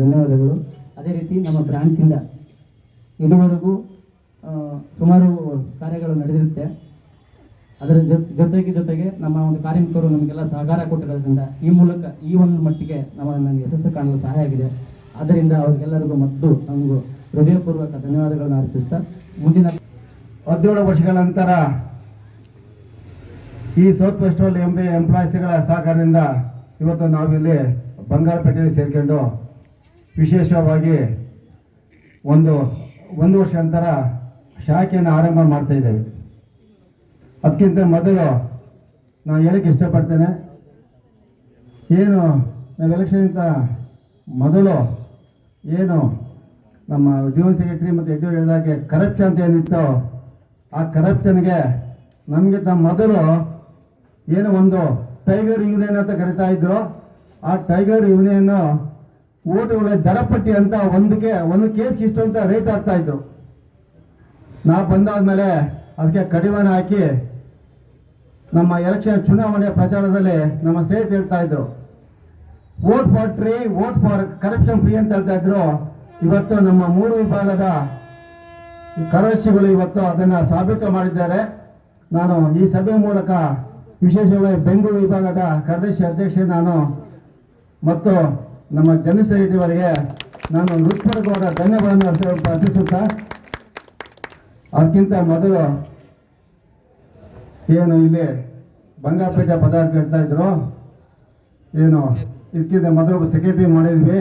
ಧನ್ಯವಾದಗಳು. ಅದೇ ರೀತಿ ನಮ್ಮ ಬ್ರಾಂಚಿಂದ ಇದುವರೆಗೂ ಸುಮಾರು ಕಾರ್ಯಗಳು ನಡೆದಿರುತ್ತೆ. ಅದರ ಜೊತೆಗೆ ಜೊತೆಗೆ ನಮ್ಮ ಒಂದು ಕಾರ್ಮಿಕರು ನಮಗೆಲ್ಲ ಸಹಕಾರ ಕೊಟ್ಟಿರೋದ್ರಿಂದ ಈ ಮೂಲಕ ಈ ಒಂದು ಮಟ್ಟಿಗೆ ನಮ್ಮ ನನಗೆ ಯಶಸ್ಸು ಕಾಣಲು ಸಹಾಯ ಆಗಿದೆ. ಆದ್ದರಿಂದ ಅವರಿಗೆಲ್ಲರಿಗೂ ಮತ್ತು ನಮಗೂ ಹೃದಯಪೂರ್ವಕ ಧನ್ಯವಾದಗಳನ್ನು ಅರ್ಪಿಸ್ತಾ ಮುಂದಿನ ಹದಿನೇಳು ವರ್ಷಗಳ ನಂತರ ಈ ಸೌತ್ ಫೆಸ್ಟಿವಲ್ ಎಂ ಬಿ ಎಂಪ್ಲಾಯೀಸ್ಗಳ ಸಹಕಾರದಿಂದ ಇವತ್ತು ನಾವಿಲ್ಲಿ ಬಂಗಾರಪೇಟೆಯಲ್ಲಿ ಸೇರ್ಕೊಂಡು ವಿಶೇಷವಾಗಿ ಒಂದು ಒಂದು ವರ್ಷ ನಂತರ ಶಾಖೆಯನ್ನು ಆರಂಭ ಮಾಡ್ತಾ ಇದ್ದೇವೆ. ಅದಕ್ಕಿಂತ ಮೊದಲು ನಾನು ಹೇಳಕ್ಕೆ ಇಷ್ಟಪಡ್ತೇನೆ, ಏನು ನಾವು ಎಲೆಕ್ಷನ್ಗಿಂತ ಮೊದಲು ಏನು ನಮ್ಮ ಜೀವನ್ ಸೆಕ್ರೆಟರಿ ಮತ್ತು ಯಡಿಯೂರು ಹೇಳಿದಾಗೆ ಕರಪ್ಷನ್ ಅಂತ ಏನಿತ್ತು ಆ ಕರಪ್ಷನ್ಗೆ ನಮಗಿಂತ ಮೊದಲು ಏನು ಒಂದು ಟೈಗರ್ ಯೂನಿಯನ್ ಅಂತ ಕರಿತಾ ಇದ್ರು. ಆ ಟೈಗರ್ ಯೂನಿಯನ್ ಓಟುಗಳ ದರಪಟ್ಟಿ ಅಂತ ಒಂದಕ್ಕೆ, ಒಂದು ಕೇಸ್ಗೆ ಇಷ್ಟು ಅಂತ ರೇಟ್ ಹಾಕ್ತಾ ಇದ್ರು. ನಾ ಬಂದಾದ್ಮೇಲೆ ಅದಕ್ಕೆ ಕಡಿವಾಣ ಹಾಕಿ ನಮ್ಮ ಎಲೆಕ್ಷನ್ ಚುನಾವಣೆ ಪ್ರಚಾರದಲ್ಲಿ ನಮ್ಮ ಸ್ನೇಹಿತರು ಹೇಳ್ತಾ ಇದ್ರು. Vote for tree vote for corruption free ಅಂತ ಹೇಳ್ತಾ ಇದ್ರು. ಇವತ್ತು ನಮ್ಮ ಮೂರು ವಿಭಾಗದ ಕರಸಿಗಳು ಇವತ್ತು ಅದನ್ನು ಸಾಬೀತು ಮಾಡಿದ್ದಾರೆ. ನಾನು ಈ ಸಭೆ ಮೂಲಕ ವಿಶೇಷವಾಗಿ ಬೆಂಗಳೂರು ವಿಭಾಗದ ಕಾರ್ಯದರ್ಶಿ ಅಧ್ಯಕ್ಷ ನಾನು ಮತ್ತು ನಮ್ಮ ಅವರಿಗೆ ನಾನು ಹೃತ್ಪೂರ್ವಕವಾದ ಧನ್ಯವಾದ ಅರ್ಪಿಸುತ್ತಾ, ಅದಕ್ಕಿಂತ ಮೊದಲು ಏನು ಇಲ್ಲಿ ಬಂಗಾರಪೇಟೆ ಪದಾರ್ಥ ಹೇಳ್ತಾ ಇದ್ರು. ಏನು ಇದಕ್ಕಿಂತ ಮೊದಲು ಸೆಕ್ರೆಟರಿ ಮಾಡಿದ್ವಿ.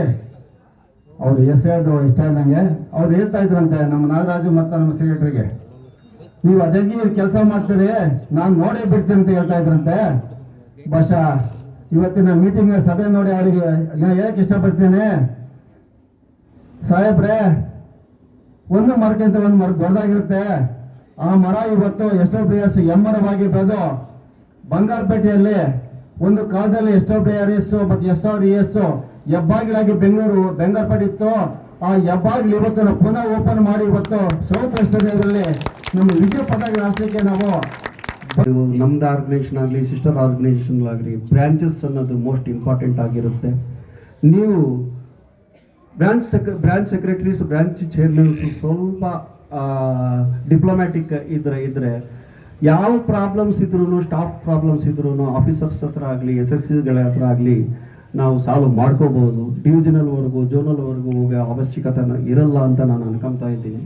ಅವ್ರು ಎಸ್ ಹೇಳ್ದು ಇಷ್ಟ ಇಲ್ಲ ನಂಗೆ. ಅವ್ರು ಹೇಳ್ತಾ ಇದ್ರಂತೆ ನಮ್ಮ ನಾಗರಾಜು ಮತ್ತು ನಮ್ಮ ಸೆಕ್ರೆಟರಿಗೆ ನೀವು ಅದಾಗಿ ಕೆಲಸ ಮಾಡ್ತೀರಿ, ನಾನು ನೋಡೇ ಬಿಡ್ತೀನಿ ಅಂತ ಹೇಳ್ತಾ ಇದ್ರಂತೆ. ಬಹುಶಃ ಇವತ್ತಿನ ಮೀಟಿಂಗ್ ಸಭೆ ನೋಡಿ ಅವರಿಗೆ ನಾನು ಹೇಳಕ್ಕೆ ಇಷ್ಟಪಡ್ತೇನೆ. ಸಾಹೇಬ್ರೆ, ಒಂದು ಮರಕ್ಕಿಂತ ಒಂದು ಮರ ದೊಡ್ಡದಾಗಿರುತ್ತೆ. ಆ ಮರ ಇವತ್ತು ಎಷ್ಟೋ ಪ್ಲೇಯರ್ಸ್ ಎಮ್ಮರವಾಗಿ ಬೆಳೆದು ಬಂಗಾರಪೇಟೆಯಲ್ಲಿ ಒಂದು ಕಾಲದಲ್ಲಿ ಎಷ್ಟೋ ಪ್ಲೇಯರ್ ಎಸ್ ಮತ್ತು ಎಸ್ ಆರ್ ಇ ಎಸ್ ಹೆಬ್ಬಾಗಿಲಾಗಿ ಬೆಂಗಳೂರು, ಬೆಂಗಾರಪೇಟೆ ಇತ್ತು. ಆ ಹೆಬ್ಬಾಗಿಲು ಇವತ್ತು ಪುನಃ ಓಪನ್ ಮಾಡಿ ಇವತ್ತು ಸೌತ್ ಎಷ್ಟೋ ನಮ್ಮ ವಿಜಯ ಪಟಾಕಿ ರಾಷ್ಟ್ರಕ್ಕೆ ನಾವು ನಮ್ದು ಆರ್ಗನೈಸೇಷನ್ ಆಗಲಿ ಸಿಸ್ಟರ್ ಆರ್ಗನೈಸೇಷನ್ ಆಗಲಿ ಬ್ರಾಂಚಸ್ ಅನ್ನೋದು ಮೋಸ್ಟ್ ಇಂಪಾರ್ಟೆಂಟ್ ಆಗಿರುತ್ತೆ. ನೀವು branch sec branch secretaries branch chairmans ಸ್ವಲ್ಪ ಡಿಪ್ಲೊಮ್ಯಾಟಿಕ್ ಇದ್ರೆ ಇದ್ರೆ ಯಾವ ಪ್ರಾಬ್ಲಮ್ಸ್ ಇದ್ರೂ ಸ್ಟಾಫ್ ಪ್ರಾಬ್ಲಮ್ಸ್ ಇದ್ರೂ ಆಫೀಸರ್ಸ್ ಹತ್ರ ಆಗಲಿ ಎಸ್ ಎಸ್ ಸಿಗಳ ಹತ್ರ ಆಗಲಿ ನಾವು ಸಾಲ್ವ್ ಮಾಡ್ಕೋಬಹುದು ಡಿವಿಜನಲ್ವರೆಗೂ ಜೋನಲ್ವರೆಗೂ ಹೋಗೋ ಅವಶ್ಯಕತೆ ಇರಲ್ಲ ಅಂತ ನಾನು ಅನ್ಕೊಂತಾ ಇದ್ದೀನಿ.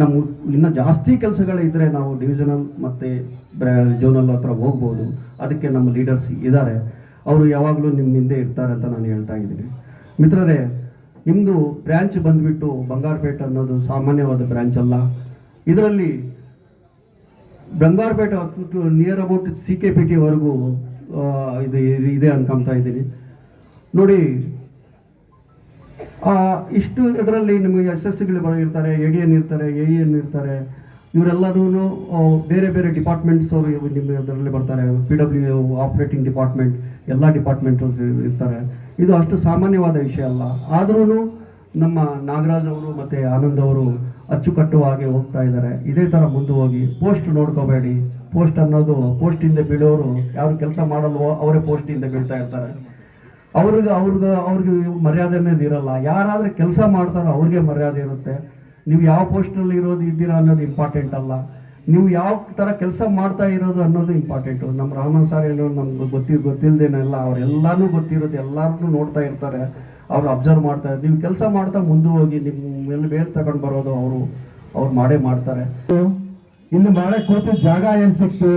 ನಮ್ಮ ಇನ್ನು ಜಾಸ್ತಿ ಕೆಲಸಗಳಿದ್ದರೆ ನಾವು ಡಿವಿಷನಲ್ ಮತ್ತು ಜೋನಲ್ ಹತ್ರ ಹೋಗ್ಬೋದು. ಅದಕ್ಕೆ ನಮ್ಮ ಲೀಡರ್ಸ್ ಇದ್ದಾರೆ ಅವರು ಯಾವಾಗಲೂ ನಿಮ್ಮ ಹಿಂದೆ ಇರ್ತಾರೆ ಅಂತ ನಾನು ಹೇಳ್ತಾ ಇದ್ದೀನಿ. ಮಿತ್ರರೇ ನಿಮ್ಮದು ಬ್ರ್ಯಾಂಚ್ ಬಂದುಬಿಟ್ಟು ಬಂಗಾರಪೇಟೆ ಅನ್ನೋದು ಸಾಮಾನ್ಯವಾದ ಬ್ರ್ಯಾಂಚ್ ಅಲ್ಲ. ಇದರಲ್ಲಿ Bangarpet near about C K P ಟಿವರೆಗೂ ಇದು ಇದೆ ಅನ್ಕೊಂತಾ ಇದ್ದೀನಿ. ನೋಡಿ ಇಷ್ಟು ಇದರಲ್ಲಿ ನಿಮಗೆ ಎಸ್ ಎಸ್ ಸಿಗಳು ಇರ್ತಾರೆ ಎ ಡಿ ಎನ್ ಇರ್ತಾರೆ ಎ ಎನ್ ಇರ್ತಾರೆ ಇವರೆಲ್ಲರೂ ಬೇರೆ ಬೇರೆ ಡಿಪಾರ್ಟ್ಮೆಂಟ್ಸ್ ಅವರು ನಿಮ್ಮ ಇದರಲ್ಲಿ ಬರ್ತಾರೆ. ಪಿ ಡಬ್ಲ್ಯೂ ಆಪ್ರೇಟಿಂಗ್ ಡಿಪಾರ್ಟ್ಮೆಂಟ್ ಎಲ್ಲ ಡಿಪಾರ್ಟ್ಮೆಂಟ್ಸ್ ಇರ್ತಾರೆ. ಇದು ಅಷ್ಟು ಸಾಮಾನ್ಯವಾದ ವಿಷಯ ಅಲ್ಲ. ಆದ್ರೂ ನಮ್ಮ ನಾಗರಾಜ್ ಅವರು ಮತ್ತು ಆನಂದ್ ಅವರು ಅಚ್ಚುಕಟ್ಟುವಾಗಿ ಹೋಗ್ತಾ ಇದ್ದಾರೆ. ಇದೇ ಥರ ಮುಂದೆ ಹೋಗಿ ಪೋಸ್ಟ್ ನೋಡ್ಕೋಬೇಡಿ. ಪೋಸ್ಟ್ ಅನ್ನೋದು ಪೋಸ್ಟಿಂದ ಬೀಳೋರು ಯಾರು ಕೆಲಸ ಮಾಡಲ್ವೋ ಅವರೇ ಪೋಸ್ಟಿಂದ ಬೀಳ್ತಾ ಇರ್ತಾರೆ. ಅವ್ರಿಗೆ ಅವ್ರಿಗೆ ಅವ್ರಿಗೆ ಮರ್ಯಾದೆ ಅನ್ನೋದು ಇರಲ್ಲ. ಯಾರಾದರೂ ಕೆಲಸ ಮಾಡ್ತಾರೋ ಅವ್ರಿಗೆ ಮರ್ಯಾದೆ ಇರುತ್ತೆ. ನೀವು ಯಾವ ಪೋಸ್ಟಲ್ಲಿ ಇರೋದು ಇದ್ದೀರಾ ಅನ್ನೋದು ಇಂಪಾರ್ಟೆಂಟ್ ಅಲ್ಲ. ನೀವು ಯಾವ ಥರ ಕೆಲಸ ಮಾಡ್ತಾ ಇರೋದು ಅನ್ನೋದು ಇಂಪಾರ್ಟೆಂಟು ನಮ್ಮ ರಾಮನ್ ಸಾರ್ ಏನೋ ನಮ್ಗೆ ಗೊತ್ತಿ ಗೊತ್ತಿಲ್ಲದೇನೆಲ್ಲ ಅವರೆಲ್ಲಾನು ಗೊತ್ತಿರುತ್ತೆ. ಎಲ್ಲರನ್ನೂ ನೋಡ್ತಾ ಇರ್ತಾರೆ. ಅವ್ರು ಅಬ್ಸರ್ವ್ ಮಾಡ್ತಾರೆ ನೀವು ಕೆಲಸ ಮಾಡ್ತಾ ಮುಂದೆ ಹೋಗಿ ನಿಮ್ಮ ಮೇಲೆ ಬೇರೆ ತಗೊಂಡು ಬರೋದು ಅವರು, ಅವ್ರು ಮಾಡೇ ಮಾಡ್ತಾರೆ. ಇಲ್ಲಿ ಮಾಡೇ ಕೂತು ಜಾಗ ಏನು ಸಿಕ್ತು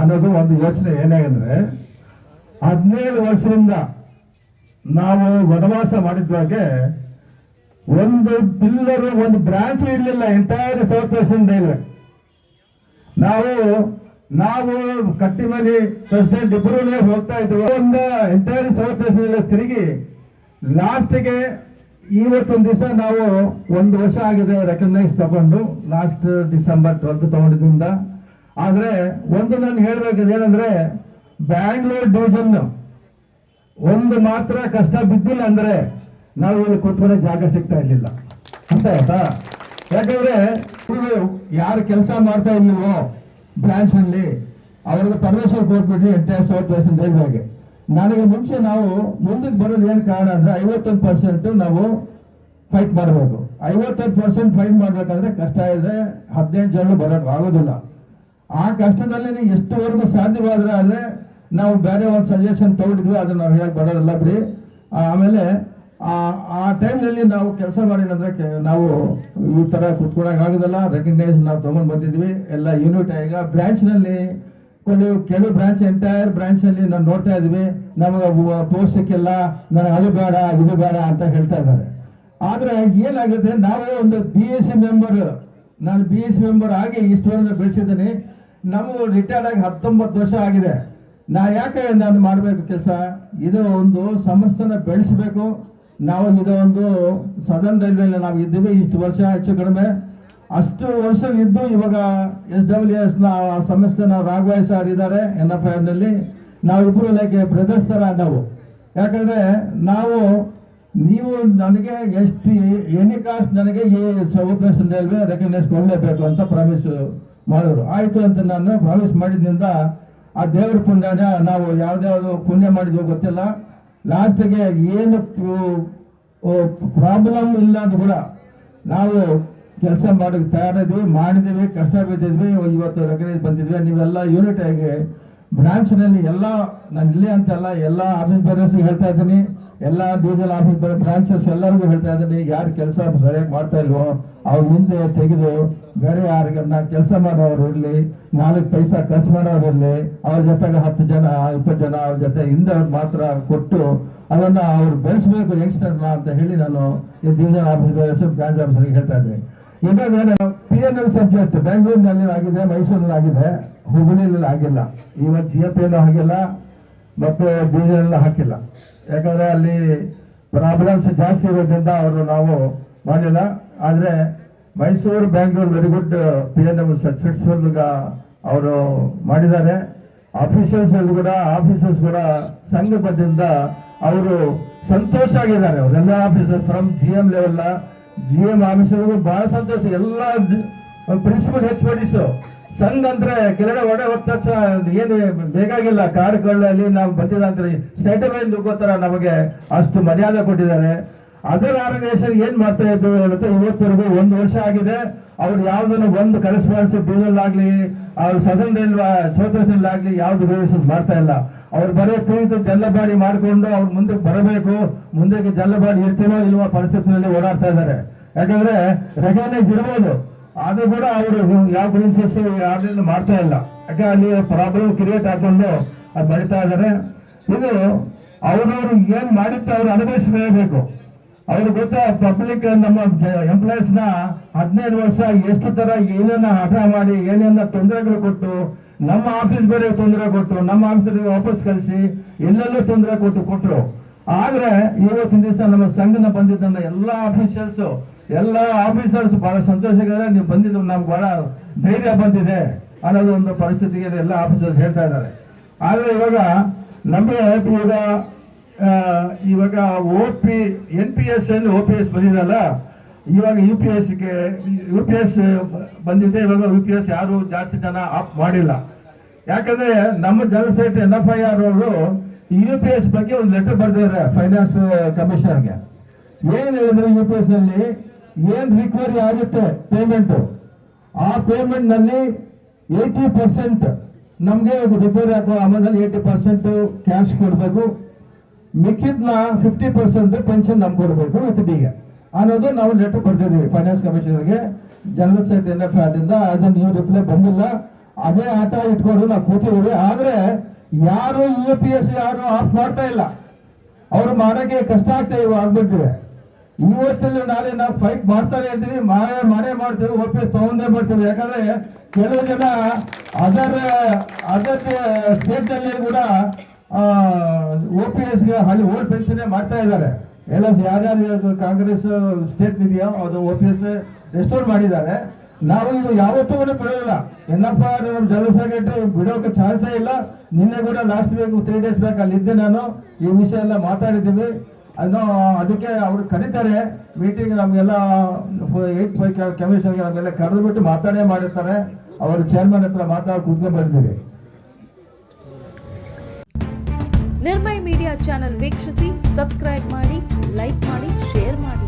ಅನ್ನೋದು ಒಂದು ಯೋಚನೆ ಏನೇ ಅಂದರೆ, ಹದಿನೇಳು ವರ್ಷದಿಂದ ನಾವು ವನವಾಸ ಮಾಡಿದ್ವಾಗೆ ಒಂದು ಪಿಲ್ಲರ್ ಒಂದು ಬ್ರಾಂಚ್ ಇರಲಿಲ್ಲ ಎಂಟೈರ್ ಸೌತ್ ವೆಸ್ಟರ್ನ್ ರೈಲ್ವೆ ನಾವು ನಾವು ಕಟ್ಟಿಮನಿ ಪ್ರೆಸಿಡೆಂಟ್ ಇಬ್ಬರೂ ಹೋಗ್ತಾ ಇದ್ವಿ. ಒಂದು ಎಂಟೈರ್ ಸೌತ್ ವೆಸ್ಟರ್ನ್ ತಿರುಗಿ ಲಾಸ್ಟ್ಗೆ ಇವತ್ತೊಂದು ದಿವಸ ನಾವು ಒಂದು ವರ್ಷ ಆಗಿದೆ ರೆಕಗ್ನೈಸ್ ತಗೊಂಡು ಲಾಸ್ಟ್ ಡಿಸೆಂಬರ್ ಟ್ವೆಲ್ತ್ ತಗೊಂಡಿದ್ರಿಂದ. ಆದರೆ ಒಂದು ನಾನು ಹೇಳಬೇಕಿದೆ ಏನಂದ್ರೆ ಬ್ಯಾಂಗ್ಳೂರ್ ಡಿವಿಷನ್ ಒಂದು ಮಾತ್ರ ಕಷ್ಟ ಬಿದ್ದಿಲ್ಲ ಅಂದ್ರೆ ನಾವು ಇಲ್ಲಿ ಕೂತ್ಕೊಳ್ಳೋ ಜಾಗ ಸಿಗ್ತಾ ಇರ್ಲಿಲ್ಲ. ಅಂತ ಆಯ್ತಾ ಯಾಕಂದ್ರೆ ನೀವು ಯಾರು ಕೆಲಸ ಮಾಡ್ತಾ ಇಲ್ವೋ ಬ್ರಾಂಚ್ನಲ್ಲಿ ಅವ್ರಿಗೆ ಪರ್ಮಿಷನ್ ಕೊಟ್ಬಿಟ್ಟು ಎಂಟೈರ್ ಪರ್ಸೆಂಟ್ ವೆಸ್ಟರ್ನ್ ರೈಲ್ವೆಗೆ ನನಗೆ ಮುಂಚೆ ನಾವು ಮುಂದಕ್ಕೆ ಬರೋದು ಏನು ಕಾರಣ ಅಂದ್ರೆ ಐವತ್ತೊಂದು ಪರ್ಸೆಂಟ್ ನಾವು ಫೈಟ್ ಮಾಡಬೇಕು. ಐವತ್ತೊಂದು ಪರ್ಸೆಂಟ್ ಫೈಟ್ ಮಾಡ್ಬೇಕಂದ್ರೆ ಕಷ್ಟ ಇದೆ, ಹದಿನೆಂಟು ಜನ ಬರೋಕೆ ಆಗೋದಿಲ್ಲ. ಆ ಕಷ್ಟದಲ್ಲಿ ಎಷ್ಟುವರೆಗೂ ಸಾಧ್ಯವಾದ್ರೆ ಆದರೆ ನಾವು ಬೇರೆ ಒಂದು ಸಜೆಷನ್ ತಗೊಂಡಿದ್ವಿ, ಅದನ್ನ ನಾವು ಹೇಳಕ್ ಬರೋದಿಲ್ಲ ಬಿಡಿ. ಆಮೇಲೆ, ಆ ಟೈಮ್ನಲ್ಲಿ ನಾವು ಕೆಲಸ ಮಾಡಿದ್ರೆ ನಾವು ಈ ಥರ ಆಗೋದಲ್ಲ. ರೆಕಗ್ನೈಸ್ ನಾವು ತೊಗೊಂಡು ಬಂದಿದ್ವಿ. ಎಲ್ಲ ಯೂನಿಟ್ ಈಗ ಬ್ರಾಂಚ್ನಲ್ಲಿ ಕೆಲವು ಕೆಲವು ಬ್ರಾಂಚ್ ಎಂಟೈರ್ ಬ್ರಾಂಚ್ ನಾನು ನೋಡ್ತಾ ಇದ್ವಿ. ನಮಗೆ ಪೋಸ್ಟ್ ಸಿಕ್ಕಿಲ್ಲ ನನಗೆ ಅದು ಬೇಡ, ಇದು ಬೇಡ ಅಂತ ಹೇಳ್ತಾ ಇದ್ದಾರೆ. ಆದ್ರೆ ಏನಾಗುತ್ತೆ, ನಾವು ಒಂದು ಬಿ ಎಸ್ ಮೆಂಬರ್ ನಾನು ಬಿ ಎಸ್ ಮೆಂಬರ್ ಆಗಿ ಇಷ್ಟು ಬೆಳೆಸಿದ್ದೀನಿ. ನಮಗೂ ರಿಟೈರ್ಡ್ ಆಗಿ ಹತ್ತೊಂಬತ್ತು ವರ್ಷ ಆಗಿದೆ. ನಾ ಯಾಕೆ ನಾನು ಮಾಡಬೇಕು ಕೆಲಸ? ಇದು ಒಂದು ಸಮಸ್ಯೆನ ಬೆಳೆಸಬೇಕು. ನಾವು ಇದು ಒಂದು ಸದರ್ನ್ ರೈಲ್ವೆಯಲ್ಲಿ ನಾವು ಇದ್ದೀವಿ, ಇಷ್ಟು ವರ್ಷ ಹೆಚ್ಚು ಕಡಿಮೆ. ಅಷ್ಟು ವರ್ಷ ಇದ್ದು ಇವಾಗ ಎಸ್ ಡಬ್ಲ್ಯೂ ಎಸ್ನ ನ ಆ ಸಂಸ್ಥೆನ ರಾಘವಾಯ್ ಸರ್ ಇದ್ದಾರೆ, ಎನ್ ಎಫ್ ಐ ನಲ್ಲಿ ನಾವಿಬ್ರು ಲೈಕ್ ಬ್ರದರ್ಸ್ ನಾವು. ಯಾಕಂದ್ರೆ ನಾವು, ನೀವು ನನಗೆ ಎಷ್ಟು ಎನಿ ಕಾಸ್ಟ್ ನನಗೆ ಈ ಸೌತ್ ವೆಸ್ಟರ್ನ್ ರೈಲ್ವೆ ರೆಕಗ್ನೈಸ್ ಕೊಡಲೇಬೇಕು ಅಂತ ಪ್ರಾಮಿಸ್ ಮಾಡಿದ್ರು. ಆಯಿತು ಅಂತ ನಾನು ಪ್ರಾಮಿಸ್ ಮಾಡಿದ್ರಿಂದ ಆ ದೇವ್ರ ಪುಣ್ಯನ ನಾವು ಯಾವ್ದ್ಯಾವ್ದು ಪುಣ್ಯ ಮಾಡಿದ್ವೋ ಗೊತ್ತಿಲ್ಲ. ಲಾಸ್ಟಿಗೆ ಏನು ಪ್ರಾಬ್ಲಮ್ ಇಲ್ಲ ಅಂತ ಕೂಡ ನಾವು ಕೆಲಸ ಮಾಡೋಕ್ಕೆ ತಯಾರಿದ್ವಿ, ಮಾಡಿದ್ವಿ, ಕಷ್ಟ ಬಿದ್ದಿದ್ವಿ, ಇವತ್ತು ರೆಕಗ್ನೈಸ್ ಬಂದಿದ್ವಿ. ನೀವೆಲ್ಲ ಯೂನಿಟ್ ಆಗಿ ಬ್ರಾಂಚ್ನಲ್ಲಿ ಎಲ್ಲ, ನಾನು ಇಲ್ಲೇ ಅಂತಲ್ಲ ಎಲ್ಲ ಆಫೀಸ್ ಬೇರೆಸ್ಗೆ ಹೇಳ್ತಾ ಇದ್ದೀನಿ. ಎಲ್ಲ ಡೀಸೆಲ್ ಆಫೀಸ್ ಬೇರೆ ಬ್ರಾಂಚಸ್ ಎಲ್ಲರಿಗೂ ಹೇಳ್ತಾ ಇದ್ದೀನಿ ಯಾರು ಕೆಲಸ ಸರಿಯಾಗಿ ಮಾಡ್ತಾ ಇಲ್ವೋ, ಅವ್ರ ಮುಂದೆ ತೆಗೆದು ಬೇರೆ ಯಾರಿಗನ್ನ ಕೆಲಸ ಮಾಡೋರು ಇರಲಿ, ನಾಲ್ಕು ಪೈಸಾ ಖರ್ಚು ಮಾಡೋರು ಇರಲಿ, ಅವ್ರ ಜೊತೆಗೆ ಹತ್ತು ಜನ, ಇಪ್ಪತ್ತು ಜನ ಅವ್ರ ಜೊತೆ ಹಿಂದೆ ಮಾತ್ರ ಕೊಟ್ಟು ಅದನ್ನ ಅವ್ರು ಬೆಳೆಸಬೇಕು ಯಂಗ್ಸ್ಟರ್ನ ಅಂತ ಹೇಳಿ ನಾನು ಈ ಡಿವಿಷನ್ ಆಫೀಸ್ ಬ್ರಾಂಚ್ ಆಫೀಸರ್ಗೆ ಹೇಳ್ತಾ ಇದ್ದೀನಿ. ಇನ್ನೊಂದೇನು ಪಿ ಎನ್ ಎಲ್ ಸಬ್ಜೆಕ್ಟ್ ಬೆಂಗಳೂರಿನಲ್ಲಿ ಆಗಿದೆ ಮೈಸೂರಿನಲ್ಲಿ ಆಗಿದೆ ಹುಬ್ಬಳ್ಳಿಯಲ್ಲಿ ಆಗಿಲ್ಲ. ಇವತ್ತು ಜಿ ಎಫ್ ಎಲ್ಲೂ ಆಗಿಲ್ಲ, ಮತ್ತು ಡಿವಿಷನ್ ಹಾಕಿಲ್ಲ. ಯಾಕಂದ್ರೆ ಅಲ್ಲಿ ಪ್ರಾಬ್ಲಮ್ಸ್ ಜಾಸ್ತಿ ಇರೋದ್ರಿಂದ ಅವರು ನಾವು ಮಾಡಿಲ್ಲ ಆದರೆ Mysuru, Bangalore very good P N M successful ಅವರು ಮಾಡಿದ್ದಾರೆ. ಆಫೀಸರ್ಸ್ ಕೂಡ ಆಫೀಸರ್ಸ್ ಕೂಡ ಸಂಘ ಬದ್ಧದಿಂದ ಅವರು ಸಂತೋಷ ಆಗಿದ್ದಾರೆ. ಅವರೆಲ್ಲ ಆಫೀಸರ್ ಫ್ರಮ್ ಜಿ ಎಂ ಲೆವೆಲ್ಲ ಜಿ ಎಂ ಆಫೀಸರ್ಗೂ ಬಹಳ ಸಂತೋಷ. ಎಲ್ಲ ಪ್ರಿನ್ಸಿಪಲ್ ಹೆಚ್ ಪಡಿಸು ಸಂಘ ಅಂದ್ರೆ ಕೆಲವೇ ಒಡೆ ಹೊತ್ತ ಏನು ಬೇಕಾಗಿಲ್ಲ. ಕಾರ್ಡ್ಗಳಲ್ಲಿ ನಾವು ಬಂದಿದಂದ್ರೆ ಸ್ಟೇಟ್ಮೆಂಟ್ ದುಡ್ಕೋತರ ನಮಗೆ ಅಷ್ಟು ಮರ್ಯಾದೆ ಕೊಟ್ಟಿದ್ದಾರೆ. ಅದರ ಆರ್ಗನೈಸೇಷನ್ ಏನ್ ಮಾಡ್ತಾ ಇದ್ರು ಹೇಳುತ್ತೆ ಇವತ್ತರೆಗೂ ಒಂದು ವರ್ಷ ಆಗಿದೆ. ಅವ್ರು ಯಾವ್ದನ್ನು ಒಂದು ಕರೆಸ್ಪಾನ್ಸ್ ಬಿಲ್ ಆಗ್ಲಿ, ಅವ್ರ ಸದನ್ ರೈಲ್ವೆ ಸೌತ್ ಆಗ್ಲಿ ಯಾವ್ದು ರಿಸರ್ಸ್ ಮಾಡ್ತಾ ಇಲ್ಲ. ಅವ್ರು ಬರೀ ಕುಳಿತು ಜಲ್ಲಬಾಡಿ ಮಾಡಿಕೊಂಡು ಅವ್ರು ಮುಂದಕ್ಕೆ ಬರಬೇಕು. ಮುಂದಕ್ಕೆ ಜಲ್ಲಬಾಡಿ ಇರ್ತೀನೋ ಇಲ್ವೋ ಪರಿಸ್ಥಿತಿನಲ್ಲಿ ಓಡಾಡ್ತಾ ಇದ್ದಾರೆ. ಯಾಕಂದ್ರೆ ರೆಕಗ್ನೈಸ್ ಇರ್ಬೋದು. ಆದ್ರೂ ಕೂಡ ಅವರು ಯಾವ ಪ್ರಿನ್ಸಸ್ ಯಾರನ್ನ ಮಾಡ್ತಾ ಇಲ್ಲ. ಯಾಕೆ ಅಲ್ಲಿ ಪ್ರಾಬ್ಲಮ್ ಕ್ರಿಯೇಟ್ ಹಾಕೊಂಡು ಅದು ಬರಿತಾ ಇದ್ದಾರೆ ಇದು ಅವ್ರವ್ರು ಏನು ಮಾಡಿತ್ತು ಅವ್ರು ಅನುಭವಿಸಲೇಬೇಕು. ಅವ್ರಿಗೆ ಗೊತ್ತಾ ಪಬ್ಲಿಕ್ ನಮ್ಮ ಎಂಪ್ಲಾಯೀಸ್ನ ಹದಿನೈದು ವರ್ಷ ಎಷ್ಟು ತರ ಏನೇನ ಹಠ ಮಾಡಿ ಏನೇನ ತೊಂದರೆಗಳು ಕೊಟ್ಟು, ನಮ್ಮ ಆಫೀಸ್ ಬೇರೆ ತೊಂದರೆ ಕೊಟ್ಟು, ನಮ್ಮ ಆಫೀಸ್ ವಾಪಸ್ ಕಳಿಸಿ, ಎಲ್ಲೆಲ್ಲೋ ತೊಂದರೆ ಕೊಟ್ಟು ಕೊಟ್ಟರು ಆದ್ರೆ ಇವತ್ತಿನ ದಿವಸ ನಮ್ಮ ಸಂಘನ ಬಂದಿದ್ದಂಥ ಎಲ್ಲ ಆಫೀಸರ್ಸ್ ಎಲ್ಲ ಆಫೀಸರ್ಸ್ ಬಹಳ ಸಂತೋಷಕರ ನೀವು ಬಂದಿದ್ದು ನಮ್ಗೆ ಬಹಳ ಧೈರ್ಯ ಬಂದಿದೆ ಅನ್ನೋದು ಒಂದು ಪರಿಸ್ಥಿತಿಗೆ ಎಲ್ಲ ಆಫೀಸರ್ಸ್ ಹೇಳ್ತಾ ಇದ್ದಾರೆ. ಆದರೆ ಇವಾಗ ನಮಗೆ ಆ, ಇವಾಗ O P N P S ಅಲ್ಲಿ ಓ ಪಿ ಎಸ್ ಬಂದಿದೆಯಲ್ಲ ಇವಾಗ ಯು ಪಿ ಎಸ್ಗೆ ಯು ಪಿ ಎಸ್ ಬಂದಿದೆ ಇವಾಗ ಯು ಪಿ ಎಸ್ ಯಾರು ಜಾಸ್ತಿ ಜನ ಆಪ್ ಮಾಡಿಲ್ಲ. ಯಾಕಂದ್ರೆ ನಮ್ಮ ಜನಸೇಟ್ ಎನ್ ಎಫ್ ಐ ಆರ್ ಅವರು ಯು ಪಿ ಎಸ್ ಬಗ್ಗೆ ಒಂದು ಲೆಟರ್ ಬರೆದಿದ್ದಾರೆ ಫೈನಾನ್ಸ್ ಕಮಿಷನರ್ಗೆ ಏನು ಹೇಳಿದ್ರೆ ಯು ಪಿ ಎಸ್ನಲ್ಲಿ ಏನ್ ರಿಕವರಿ ಆಗುತ್ತೆ ಪೇಮೆಂಟ್ ಆ ಪೇಮೆಂಟ್ನಲ್ಲಿ ಏಯ್ಟಿ ಪರ್ಸೆಂಟ್ ನಮಗೆ ರಿಪೇರಿ ಆಗೋ ಅಮೌಂಟಲ್ಲಿ ಏಯ್ಟಿ ಪರ್ಸೆಂಟ್ ಕ್ಯಾಶ್ ಕೊಡಬೇಕು. ಮಿಕ್ಕಿದ್ನ ಫಿಫ್ಟಿ ಪರ್ಸೆಂಟ್ ಪೆನ್ಷನ್ ನಮ್ಗೆ ಕೊಡಬೇಕು ವಿತ್ ಡಿಗೆ ಅನ್ನೋದು ನಾವು ಲೆಟರ್ ಬರ್ತಿದ್ದೀವಿ ಫೈನಾನ್ಸ್ ಕಮಿಷನರ್ಗೆ ಜನರಲ್ ಸೆಕ್ರೆಟರಿ ಎನ್ ಎಫ್ ಅದರಿಂದ ಅದನ್ನ ನೀವು ರಿಪ್ಲೈ ಬಂದಿಲ್ಲ. ಅದೇ ಆಟ ಇಟ್ಕೊಂಡು ನಾವು ಕೂತಿದ್ದೀವಿ. ಆದ್ರೆ ಯಾರು ಯು ಪಿ ಎಸ್ ಯಾರು ಆಫ್ ಮಾಡ್ತಾ ಇಲ್ಲ. ಅವ್ರು ಮಾಡಕ್ಕೆ ಕಷ್ಟ ಆಗ್ತಾ ಇವಾಗ ಆಗ್ಬಿಡ್ತಿವೆ ಇವತ್ತಲ್ಲಿ ನಾಳೆ ನಾವು ಫೈಟ್ ಮಾಡ್ತಾನೆ ಇದ್ದೀವಿ ಮಾಡೇ ಮಾಡೇ ಮಾಡ್ತೀವಿ ಒ ಪಿ ಎಸ್ ತಗೊಂಡೇ ಬರ್ತೀವಿ. ಯಾಕಂದ್ರೆ ಕೆಲವು ಜನ ಅದರ ಅದರ್ ಸ್ಟೇಟ್ನಲ್ಲಿ ಕೂಡ ಒ ಪಿ ಎಸ್ಗೆ ಅಲ್ಲಿ ಓಲ್ಡ್ ಪೆನ್ಷನ್ ಮಾಡ್ತಾ ಇದ್ದಾರೆ. ಎಲ್ಲ ಯಾರ್ಯಾರು ಕಾಂಗ್ರೆಸ್ ಸ್ಟೇಟ್ ಇದೆಯೋ ಅದು ಒ ಪಿ ಎಸ್ ರೆಸ್ಟೋರ್ ಮಾಡಿದ್ದಾರೆ. ನಾವು ಇದು ಯಾವತ್ತೂ ಬಿಡೋದಿಲ್ಲ. ಎನ್ ಆರ್ ಜನರಲ್ ಸೆಕ್ರೆಟರಿ ಬಿಡೋಕೆ ಚಾನ್ಸೇ ಇಲ್ಲ. ನಿನ್ನೆ ಕೂಡ last week three days back ಅಲ್ಲಿ ಇದ್ದೆ ನಾನು. ಈ ವಿಷಯ ಎಲ್ಲ ಮಾತಾಡಿದ್ದೀವಿ. ಅನ್ನೋ ಅದಕ್ಕೆ ಅವ್ರು ಕರೀತಾರೆ. ಮೀಟಿಂಗ್ ನಮಗೆಲ್ಲ ಏಟ್ ಫೈ ಕಮಿಷನ್ಗೆ ನಮಗೆಲ್ಲ ಕರೆದು ಬಿಟ್ಟು ಮಾತಾಡೇ ಮಾಡಿರ್ತಾರೆ. ಅವರು ಚೇರ್ಮನ್ ಹತ್ರ ಮಾತಾಡಿ ಕೂತ್ಕೊಂಡು ಬರ್ತೀವಿ. ನಿರ್ಮಯ್ ಮೀಡಿಯಾ ಚಾನೆಲ್ ವೀಕ್ಷಿಸಿ ಸಬ್ಸ್ಕ್ರೈಬ್ ಮಾಡಿ ಲೈಕ್ ಮಾಡಿ ಶೇರ್ ಮಾಡಿ.